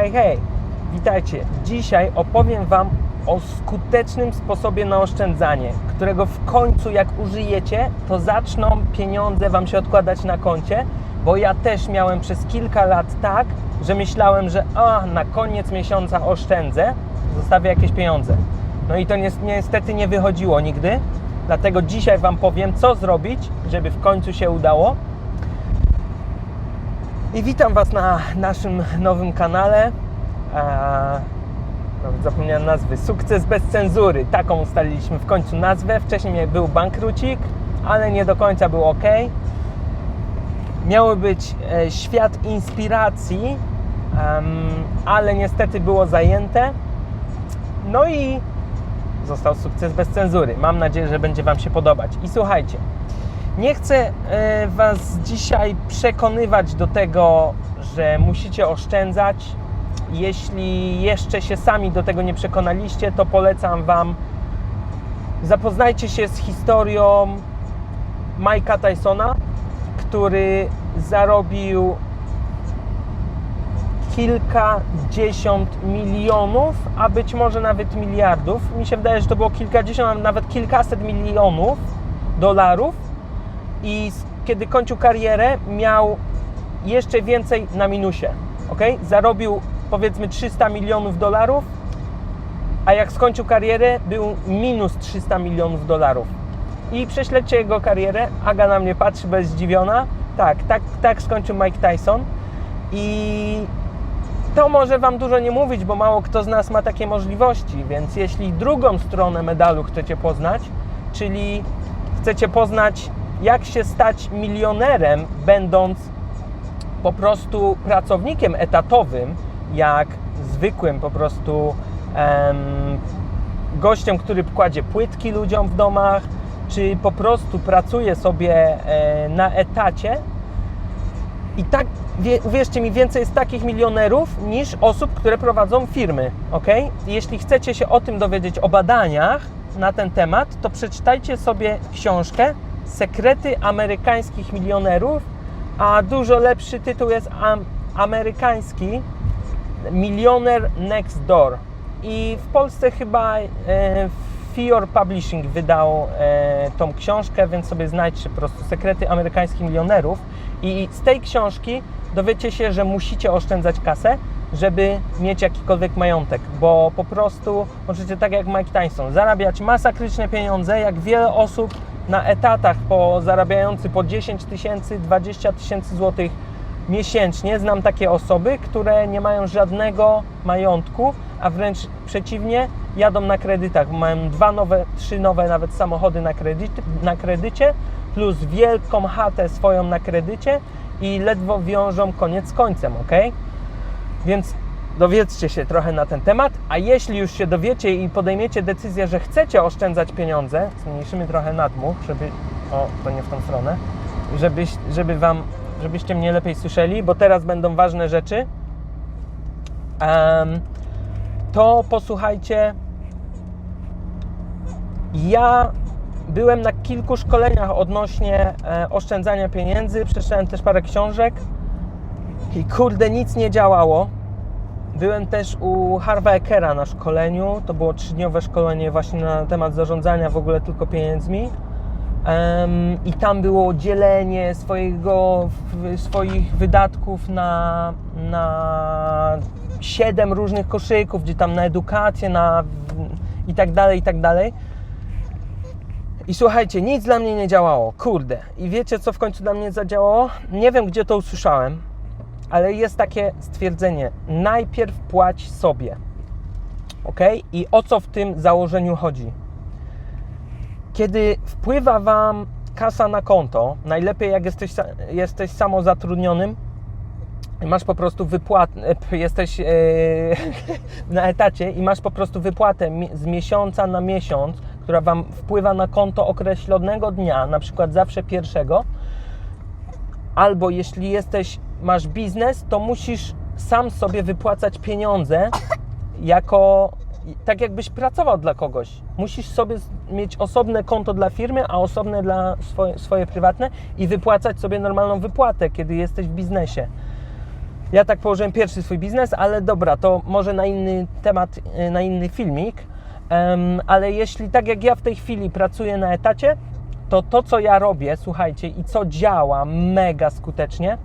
Hej, hej, witajcie. Dzisiaj opowiem Wam o skutecznym sposobie na oszczędzanie, którego w końcu jak użyjecie, to zaczną pieniądze Wam się odkładać na koncie, bo ja też miałem przez kilka lat tak, że myślałem, że a, na koniec miesiąca oszczędzę, zostawię jakieś pieniądze. No i to ni- niestety nie wychodziło nigdy, dlatego dzisiaj Wam powiem, co zrobić, żeby w końcu się udało. I witam Was na naszym nowym kanale. Eee, zapomniałem nazwy. Sukces bez cenzury. Taką ustaliliśmy w końcu nazwę. Wcześniej był bankrucik, ale nie do końca był ok. Miały być e, świat inspiracji, ale niestety było zajęte. No i został sukces bez cenzury. Mam nadzieję, że będzie Wam się podobać. I słuchajcie, nie chcę e, Was dzisiaj przekonywać do tego, że musicie oszczędzać. Jeśli jeszcze się sami do tego nie przekonaliście, to polecam Wam zapoznajcie się z historią Mike'a Tysona, który zarobił kilkadziesiąt milionów, a być może nawet miliardów. Mi się wydaje, że to było kilkadziesiąt, a nawet kilkaset milionów dolarów i kiedy kończył karierę, miał jeszcze więcej na minusie. ok? Zarobił powiedzmy 300 milionów dolarów, a jak skończył karierę, był minus 300 milionów dolarów. I prześledźcie jego karierę. Aga na mnie patrzy, bez zdziwiona. Tak, tak, tak skończył Mike Tyson. I to może Wam dużo nie mówić, bo mało kto z nas ma takie możliwości, więc jeśli drugą stronę medalu chcecie poznać, czyli chcecie poznać, jak się stać milionerem, będąc po prostu pracownikiem etatowym, jak zwykłym po prostu em, gościem, który kładzie płytki ludziom w domach, czy po prostu pracuje sobie e, na etacie, i tak, wie, uwierzcie mi, więcej jest takich milionerów niż osób, które prowadzą firmy, ok? Jeśli chcecie się o tym dowiedzieć, o badaniach na ten temat, to przeczytajcie sobie książkę Sekrety amerykańskich milionerów, a dużo lepszy tytuł jest am, amerykański Milioner Next Door. I w Polsce chyba e, Fior Publishing wydał e, tą książkę, więc sobie znajdźcie po prostu Sekrety amerykańskich milionerów. I z tej książki dowiecie się, że musicie oszczędzać kasę, żeby mieć jakikolwiek majątek, bo po prostu możecie tak jak Mike Tyson zarabiać masakryczne pieniądze, jak wiele osób na etatach po zarabiający po 10 tysięcy, 20 tysięcy złotych miesięcznie. Znam takie osoby, które nie mają żadnego majątku, a wręcz przeciwnie, jadą na kredytach. Mają dwa nowe, trzy nowe nawet samochody na, kredyt, na kredycie, plus wielką chatę swoją na kredycie i ledwo wiążą koniec z końcem, ok? Więc dowiedzcie się trochę na ten temat, a jeśli już się dowiecie i podejmiecie decyzję, że chcecie oszczędzać pieniądze, zmniejszymy trochę nadmuch, żeby, o, to nie w tą stronę, żebyś, żeby wam, żebyście mnie lepiej słyszeli, bo teraz będą ważne rzeczy, Em, to posłuchajcie, ja byłem na kilku szkoleniach odnośnie e, oszczędzania pieniędzy, przeczytałem też parę książek i kurde, nic nie działało. Byłem też u Harva Ekera na szkoleniu. To było trzydniowe szkolenie właśnie na temat zarządzania w ogóle tylko pieniędzmi. Em, I tam było dzielenie swojego, swoich wydatków na, na siedem różnych koszyków, gdzie tam na edukację, na i tak dalej, i tak dalej. I słuchajcie, nic dla mnie nie działało, kurde. I wiecie, co w końcu dla mnie zadziałało? Nie wiem, gdzie to usłyszałem, ale jest takie stwierdzenie: najpierw płać sobie. Ok? I o co w tym założeniu chodzi? Kiedy wpływa Wam kasa na konto, najlepiej jak jesteś, jesteś samozatrudnionym, masz po prostu wypłatę, jesteś e, na etacie i masz po prostu wypłatę z miesiąca na miesiąc, która Wam wpływa na konto określonego dnia, na przykład zawsze pierwszego, albo jeśli jesteś, masz biznes, to musisz sam sobie wypłacać pieniądze jako tak jakbyś pracował dla kogoś. Musisz sobie mieć osobne konto dla firmy, a osobne dla swoje, swoje prywatne i wypłacać sobie normalną wypłatę, kiedy jesteś w biznesie. Ja tak położyłem pierwszy swój biznes, ale dobra, to może na inny temat, y, na inny filmik. Em, ale jeśli tak jak ja w tej chwili pracuję na etacie, to to, co ja robię, słuchajcie, i co działa mega skutecznie,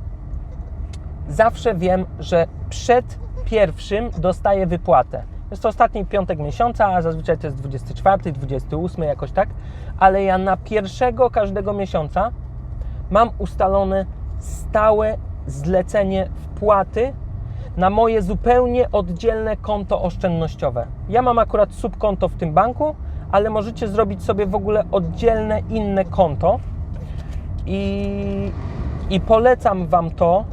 zawsze wiem, że przed pierwszym dostaję wypłatę. Jest to ostatni piątek miesiąca, a zazwyczaj to jest 24, 28, jakoś tak, ale ja na pierwszego każdego miesiąca mam ustalone stałe zlecenie wpłaty na moje zupełnie oddzielne konto oszczędnościowe. Ja mam akurat subkonto w tym banku, ale możecie zrobić sobie w ogóle oddzielne inne konto i, i polecam Wam to,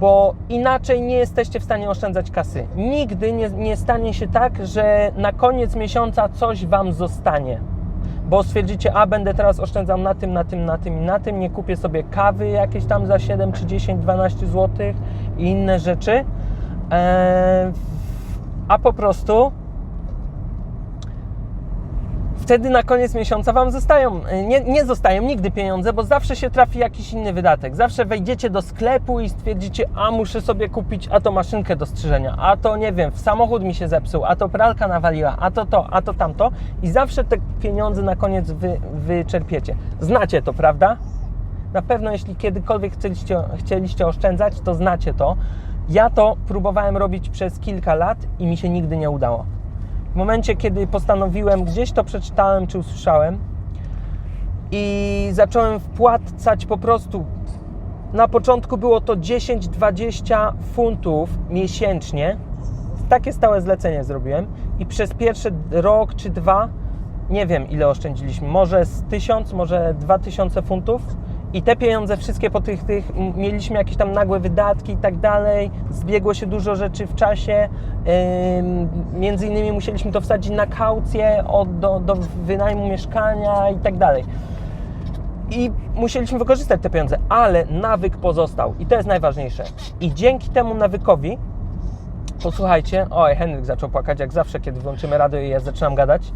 bo inaczej nie jesteście w stanie oszczędzać kasy. Nigdy nie, nie stanie się tak, że na koniec miesiąca coś Wam zostanie. Bo stwierdzicie, a będę teraz oszczędzał na tym, na tym, na tym i na tym, nie kupię sobie kawy jakieś tam za 7 czy 10, 12 zł i inne rzeczy. Eee, a po prostu wtedy na koniec miesiąca Wam zostają, nie, nie zostają nigdy pieniądze, bo zawsze się trafi jakiś inny wydatek. Zawsze wejdziecie do sklepu i stwierdzicie, a muszę sobie kupić, a to maszynkę do strzyżenia, a to nie wiem, samochód mi się zepsuł, a to pralka nawaliła, a to to, a to tamto. I zawsze te pieniądze na koniec wy, wyczerpiecie. Znacie to, prawda? Na pewno, jeśli kiedykolwiek chcieliście, chcieliście oszczędzać, to znacie to. Ja to próbowałem robić przez kilka lat i mi się nigdy nie udało. Momencie, kiedy postanowiłem, gdzieś to przeczytałem czy usłyszałem i zacząłem wpłacać po prostu. Na początku było to 10-20 funtów miesięcznie. Takie stałe zlecenie zrobiłem i przez pierwszy rok czy dwa, nie wiem ile oszczędziliśmy, może z 1000, może 2000 funtów. I te pieniądze wszystkie po tych, tych mieliśmy jakieś tam nagłe wydatki i tak dalej, zbiegło się dużo rzeczy w czasie, między innymi musieliśmy to wsadzić na kaucję od, do, do wynajmu mieszkania i tak dalej. I musieliśmy wykorzystać te pieniądze, ale nawyk pozostał i to jest najważniejsze. I dzięki temu nawykowi, posłuchajcie, oj, Henryk zaczął płakać jak zawsze, kiedy włączymy radio i ja zaczynam gadać.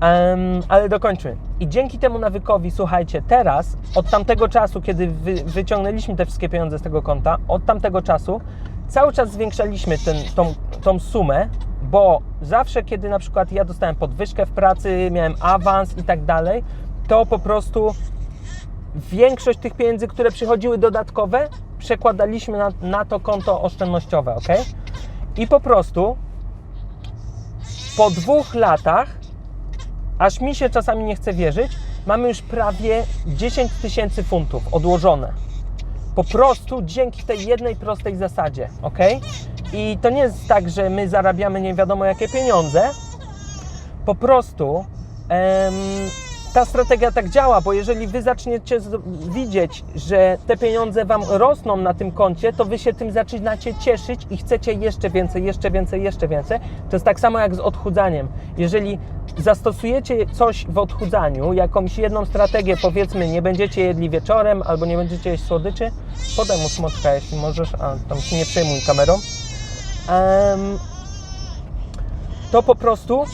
Em, ale dokończmy. I dzięki temu nawykowi, słuchajcie, teraz, od tamtego czasu, kiedy wy, wyciągnęliśmy te wszystkie pieniądze z tego konta, od tamtego czasu cały czas zwiększaliśmy ten, tą, tą sumę, bo zawsze, kiedy na przykład ja dostałem podwyżkę w pracy, miałem awans i tak dalej, to po prostu większość tych pieniędzy, które przychodziły dodatkowe, przekładaliśmy na, na to konto oszczędnościowe, ok? I po prostu po dwóch latach aż mi się czasami nie chce wierzyć, mamy już prawie 10 tysięcy funtów odłożone. Po prostu dzięki tej jednej prostej zasadzie, ok? I to nie jest tak, że my zarabiamy nie wiadomo jakie pieniądze. Po prostu em, ta strategia tak działa, bo jeżeli wy zaczniecie widzieć, że te pieniądze wam rosną na tym koncie, to wy się tym zaczynacie cieszyć i chcecie jeszcze więcej, jeszcze więcej, jeszcze więcej. To jest tak samo jak z odchudzaniem. Jeżeli zastosujecie coś w odchudzaniu, jakąś jedną strategię, powiedzmy, nie będziecie jedli wieczorem albo nie będziecie jeść słodyczy, podaj mu smoczka, jeśli możesz, a tam się nie przejmuj kamerą. Em, to po prostu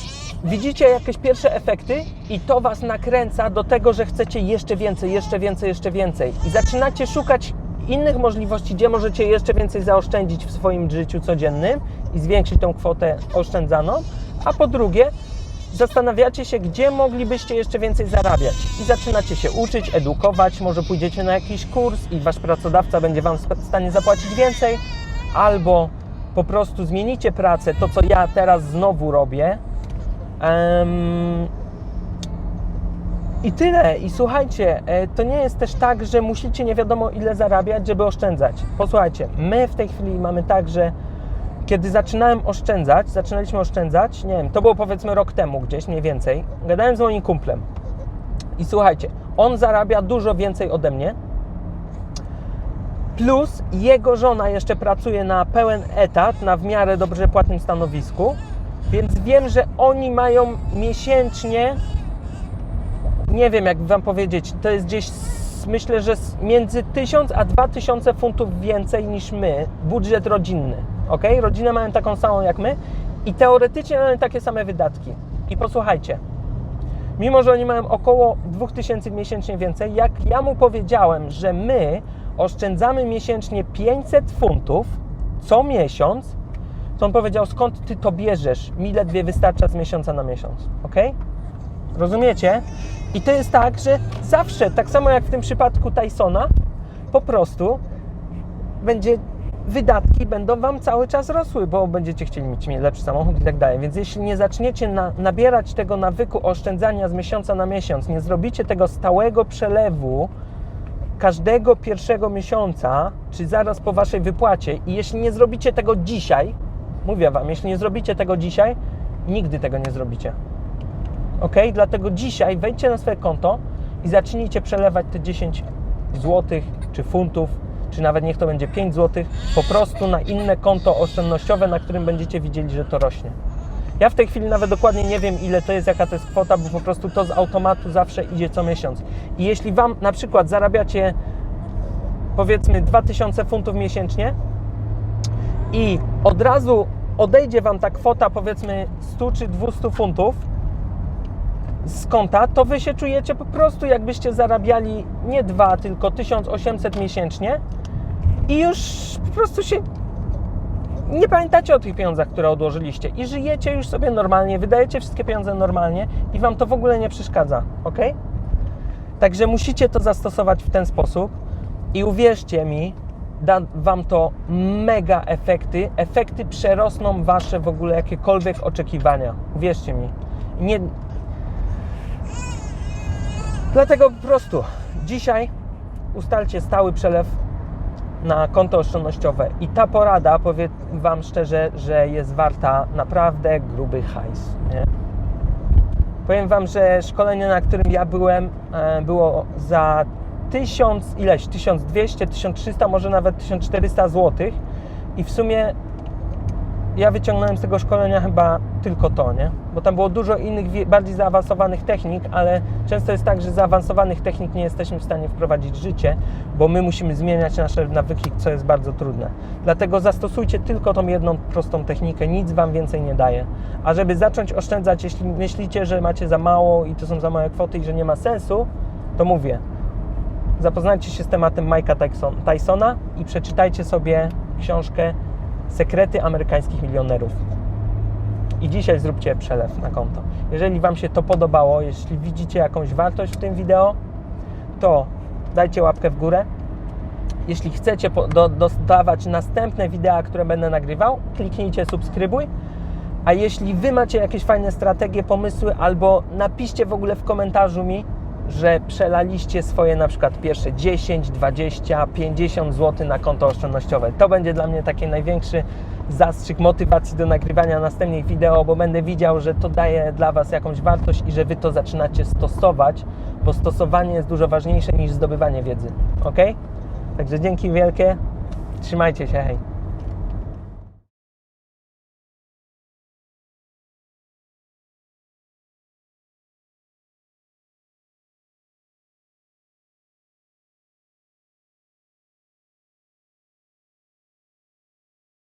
widzicie jakieś pierwsze efekty i to Was nakręca do tego, że chcecie jeszcze więcej, jeszcze więcej, jeszcze więcej. I zaczynacie szukać innych możliwości, gdzie możecie jeszcze więcej zaoszczędzić w swoim życiu codziennym i zwiększyć tą kwotę oszczędzaną. A po drugie, zastanawiacie się, gdzie moglibyście jeszcze więcej zarabiać. I zaczynacie się uczyć, edukować, może pójdziecie na jakiś kurs i Wasz pracodawca będzie Wam w stanie zapłacić więcej, albo po prostu zmienicie pracę, to co ja teraz znowu robię. Em, I tyle. I słuchajcie, e, to nie jest też tak, że musicie nie wiadomo ile zarabiać, żeby oszczędzać. Posłuchajcie, my w tej chwili mamy tak, że kiedy zaczynałem oszczędzać, zaczynaliśmy oszczędzać, nie wiem, to było powiedzmy rok temu gdzieś mniej więcej, gadałem z moim kumplem. I słuchajcie, on zarabia dużo więcej ode mnie, Plus jego żona jeszcze pracuje na pełen etat, na w miarę dobrze płatnym stanowisku, więc wiem, że oni mają miesięcznie, nie wiem jak Wam powiedzieć, to jest gdzieś, myślę, że między 1000 a 2000 funtów więcej niż my, budżet rodzinny, ok? Rodzinę mają taką samą jak my i teoretycznie mają takie same wydatki. I posłuchajcie, mimo że oni mają około 2000 miesięcznie więcej, jak ja mu powiedziałem, że my oszczędzamy miesięcznie 500 funtów, co miesiąc, to on powiedział, skąd ty to bierzesz? Mi ledwie wystarcza z miesiąca na miesiąc, ok? Rozumiecie? I to jest tak, że zawsze, tak samo jak w tym przypadku Tysona, po prostu będzie wydatki będą Wam cały czas rosły, bo będziecie chcieli mieć lepszy samochód i tak dalej. Więc jeśli nie zaczniecie na, nabierać tego nawyku oszczędzania z miesiąca na miesiąc, nie zrobicie tego stałego przelewu każdego pierwszego miesiąca, czy zaraz po Waszej wypłacie i jeśli nie zrobicie tego dzisiaj, mówię Wam, jeśli nie zrobicie tego dzisiaj, nigdy tego nie zrobicie. Ok? Dlatego dzisiaj wejdźcie na swoje konto i zacznijcie przelewać te 10 zł, czy funtów, czy nawet niech to będzie 5 zł, po prostu na inne konto oszczędnościowe, na którym będziecie widzieli, że to rośnie. Ja w tej chwili nawet dokładnie nie wiem, ile to jest, jaka to jest kwota, bo po prostu to z automatu zawsze idzie co miesiąc. I jeśli Wam na przykład zarabiacie powiedzmy 2000 funtów miesięcznie i od razu odejdzie Wam ta kwota powiedzmy 100 czy 200 funtów, z konta, to wy się czujecie po prostu jakbyście zarabiali nie 2, tylko 1800 miesięcznie i już po prostu się nie pamiętacie o tych pieniądzach, które odłożyliście i żyjecie już sobie normalnie, wydajecie wszystkie pieniądze normalnie i wam to w ogóle nie przeszkadza, ok? Także musicie to zastosować w ten sposób i uwierzcie mi, da wam to mega efekty. Efekty przerosną wasze w ogóle jakiekolwiek oczekiwania. Uwierzcie mi. Nie, Dlatego po prostu dzisiaj ustalcie stały przelew na konto oszczędnościowe i ta porada, powiem Wam szczerze, że jest warta naprawdę gruby hajs. Nie? Powiem Wam, że szkolenie, na którym ja byłem, e, było za 1000, ileś, 1200, 1300, może nawet 1400 zł i w sumie ja wyciągnąłem z tego szkolenia chyba tylko to, nie? Bo tam było dużo innych, bardziej zaawansowanych technik, ale często jest tak, że zaawansowanych technik nie jesteśmy w stanie wprowadzić w życie, bo my musimy zmieniać nasze nawyki, co jest bardzo trudne. Dlatego zastosujcie tylko tą jedną prostą technikę, nic Wam więcej nie daje. A żeby zacząć oszczędzać, jeśli myślicie, że macie za mało i to są za małe kwoty i że nie ma sensu, to mówię, zapoznajcie się z tematem Mike'a Tyson- Tysona i przeczytajcie sobie książkę Sekrety amerykańskich milionerów. I dzisiaj zróbcie przelew na konto. Jeżeli Wam się to podobało, jeśli widzicie jakąś wartość w tym wideo, to dajcie łapkę w górę. Jeśli chcecie do, dostawać następne wideo, które będę nagrywał, kliknijcie subskrybuj. A jeśli Wy macie jakieś fajne strategie, pomysły, albo napiszcie w ogóle w komentarzu mi, że przelaliście swoje na przykład pierwsze 10, 20, 50 zł na konto oszczędnościowe. To będzie dla mnie taki największy zastrzyk motywacji do nagrywania następnych wideo, bo będę widział, że to daje dla Was jakąś wartość i że Wy to zaczynacie stosować, bo stosowanie jest dużo ważniejsze niż zdobywanie wiedzy. Ok? Także dzięki wielkie. Trzymajcie się, hej.